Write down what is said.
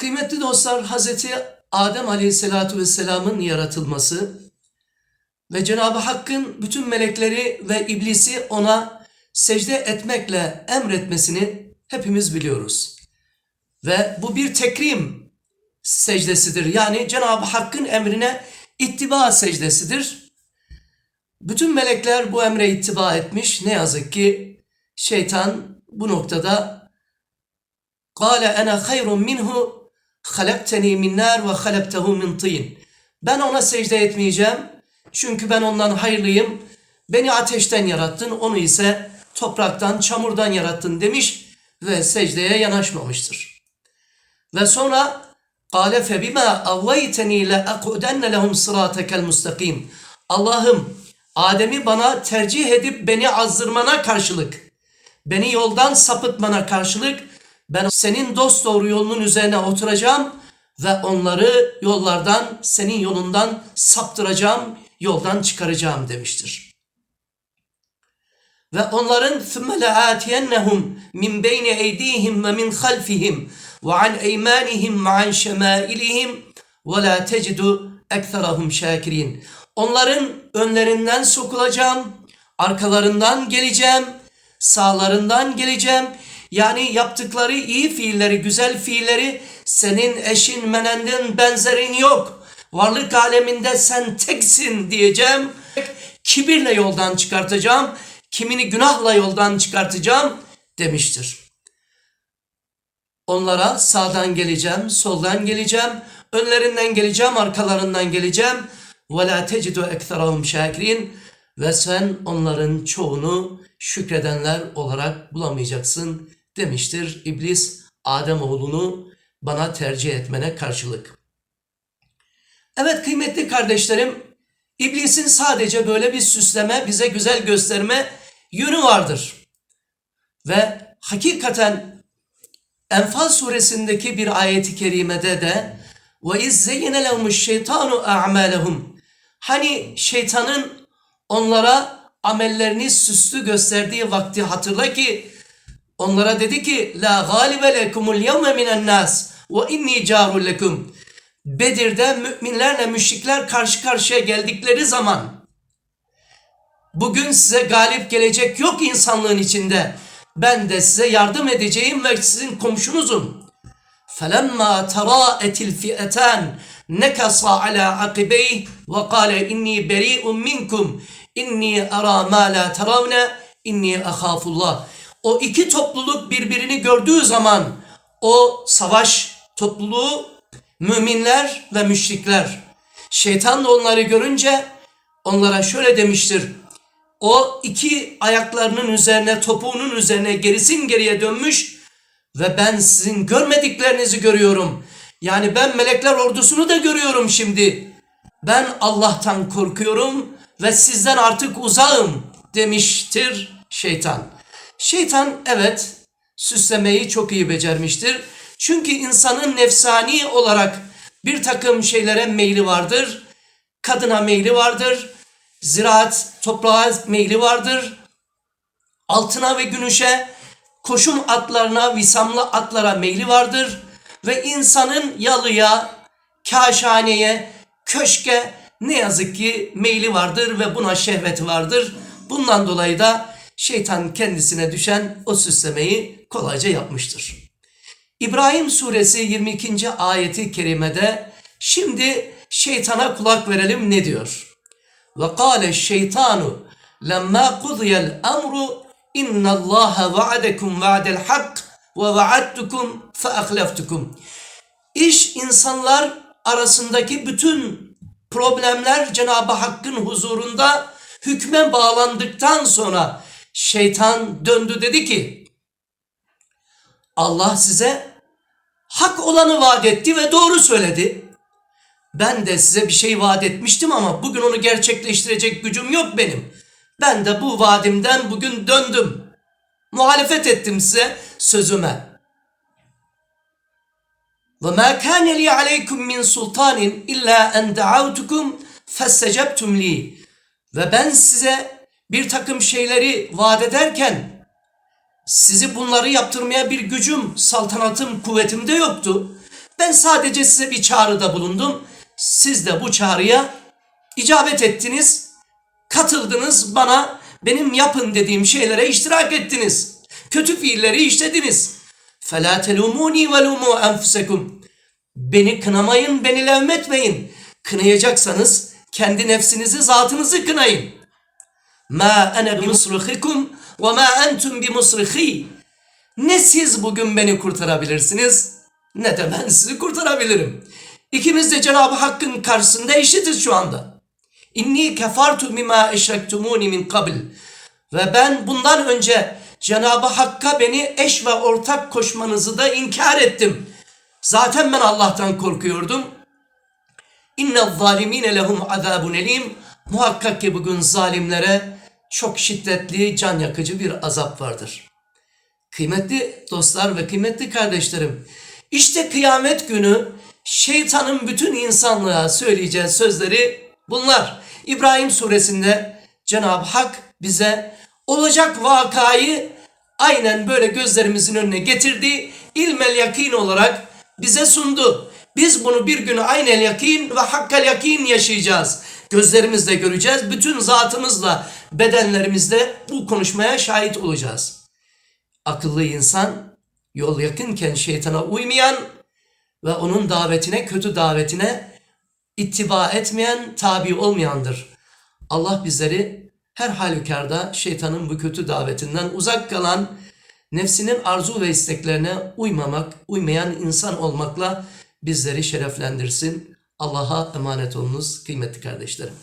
Kıymetli dostlar Hazreti Adem Aleyhisselatü Vesselam'ın yaratılması ve Cenab-ı Hakk'ın bütün melekleri ve iblisi ona secde etmekle emretmesini hepimiz biliyoruz. Ve bu bir tekrim secdesidir. Yani Cenab-ı Hakk'ın emrine ittiba secdesidir. Bütün melekler bu emre ittiba etmiş. Ne yazık ki şeytan bu noktada قال انا خير منه خلقتني min nar ve halaktehu min tin. Ben ona secde etmeyeceğim. Çünkü ben ondan hayırlıyım. Beni ateşten yarattın, onu ise topraktan, çamurdan yarattın demiş ve secdeye yanaşmamıştır. Ve sonra قال فبما أغويتني لأقعدن لهم صراطك المستقيم. Allah'ım Adem'i bana tercih edip beni azdırmana karşılık, beni yoldan sapıtmana karşılık ben senin dost doğru yolunun üzerine oturacağım ve onları yollardan, senin yolundan saptıracağım, yoldan çıkaracağım demiştir. Ve onların ثُمَّ لَآتِيَنَّهُمْ مِنْ بَيْنِ اَيْدِيهِمْ وَمِنْ خَلْفِهِمْ وَعَنْ اَيْمَانِهِمْ وَعَنْ شَمَائِلِهِمْ وَلَا تَجِدُ اَكْثَرَهُمْ شَاكِرِينَ Onların önlerinden sokulacağım, arkalarından geleceğim, sağlarından geleceğim. Yani yaptıkları iyi fiilleri, güzel fiilleri senin eşin, menendin, benzerin yok. Varlık aleminde sen teksin diyeceğim. Kibirle yoldan çıkartacağım. Kimini günahla yoldan çıkartacağım demiştir. Onlara sağdan geleceğim, soldan geleceğim, önlerinden geleceğim, arkalarından geleceğim. وَلَا تَجِدُ اَكْثَرَهُمْ شَاكِرِينَ Ve sen onların çoğunu şükredenler olarak bulamayacaksın demiştir İblis Adem oğlunu bana tercih etmene karşılık. Evet kıymetli kardeşlerim, İblisin sadece böyle bir süsleme, bize güzel gösterme yönü vardır. Ve hakikaten Enfal suresindeki bir ayeti kerimede de ve izzeyyene lehumuş şeytanu a'malehum. Hani şeytanın onlara amellerini süslü gösterdiği vakti hatırla ki onlara dedi ki la galibe lekumul yevme minen nas ve inni carul lekum. Bedir'de müminlerle müşrikler karşı karşıya geldikleri zaman bugün size galip gelecek yok insanlığın içinde. Ben de size yardım edeceğim ve sizin komşunuzum. فَلَمَّا تَرَاءَتِ الْفِئَتَانِ نَكَصَ عَلَى عَقِبَيْهِ وَقَالَ إِنِّي بَرِيءٌ مِنْكُمْ إِنِّي أَرَى مَا لَا تَرَوْنَ إِنِّي أَخَافُ اللّٰهِ o iki topluluk birbirini gördüğü zaman o savaş topluluğu müminler ve müşrikler. Şeytan da onları görünce onlara şöyle demiştir. O iki ayaklarının üzerine, topuğunun üzerine gerisin geriye dönmüş ve ben sizin görmediklerinizi görüyorum. Yani ben melekler ordusunu da görüyorum şimdi. Ben Allah'tan korkuyorum ve sizden artık uzağım demiştir şeytan. Şeytan evet süslemeyi çok iyi becermiştir. Çünkü insanın nefsani olarak bir takım şeylere meyli vardır. Kadına meyli vardır. Ziraat, toprağa meyli vardır. Altına ve gümüşe, koşum atlarına, visamlı atlara meyli vardır. Ve insanın yalıya, kaşhaneye, köşke ne yazık ki meyli vardır ve buna şehveti vardır. Bundan dolayı da şeytan kendisine düşen o süslemeyi kolayca yapmıştır. İbrahim suresi 22. ayeti kerimede şimdi şeytana kulak verelim ne diyor? Ve kâle şeytanu lemma kudiyel emru innallâhe va'adekum va'del hak ve va'adtukum fe ahleftukum. İş insanlar arasındaki bütün problemler Cenab-ı Hakk'ın huzurunda hükme bağlandıktan sonra şeytan döndü dedi ki Allah size hak olanı vaat etti ve doğru söyledi. Ben de size bir şey vaat etmiştim ama bugün onu gerçekleştirecek gücüm yok benim. Ben de bu vaadimden bugün döndüm. Muhalefet ettim size sözüme. Ve ma kana li aleykum min sultanin illa en da'awtukum fastecabtum li. Ve ben size bir takım şeyleri vaat ederken sizi bunları yaptırmaya bir gücüm, saltanatım, kuvvetim de yoktu. Ben sadece size bir çağrıda bulundum. Siz de bu çağrıya icabet ettiniz. Katıldınız bana benim yapın dediğim şeylere iştirak ettiniz. Kötü fiilleri işlediniz. فَلَا تَلُومُونِي وَلُومُوا أَنْفُسَكُمْ Beni kınamayın, beni levmetmeyin. Kınayacaksanız kendi nefsinizi, zatınızı kınayın. Ma ene bi musrihikum ve ma entum bi musrihi. Ne siz bugün beni kurtarabilirsiniz ne de ben sizi kurtarabilirim. İkimiz de Cenab-ı Hakk'ın karşısında eşitiz şu anda. İnni kefartu bima eşrektumuni min kabil. Ve ben bundan önce Cenab-ı Hakk'a beni eş ve ortak koşmanızı da inkar ettim. Zaten ben Allah'tan korkuyordum. İnne zalimine lehum azabun elim. Muhakkak ki bugün zalimlere çok şiddetli, can yakıcı bir azap vardır. Kıymetli dostlar ve kıymetli kardeşlerim, işte kıyamet günü şeytanın bütün insanlığa söyleyeceği sözleri bunlar. İbrahim suresinde Cenab-ı Hak bize olacak vakayı aynen böyle gözlerimizin önüne getirdi. İlmel yakin olarak bize sundu. Biz bunu bir gün aynel yakin ve hakkal yakin yaşayacağız. Gözlerimizle göreceğiz. Bütün zatımızla, bedenlerimizle bu konuşmaya şahit olacağız. Akıllı insan yol yakınken şeytana uymayan ve onun davetine, kötü davetine ittiba etmeyen, tabi olmayandır. Allah bizleri her halükarda şeytanın bu kötü davetinden uzak kalan, nefsinin arzu ve isteklerine uymamak, uymayan insan olmakla bizleri şereflendirsin. Allah'a emanet olunuz kıymetli kardeşlerim.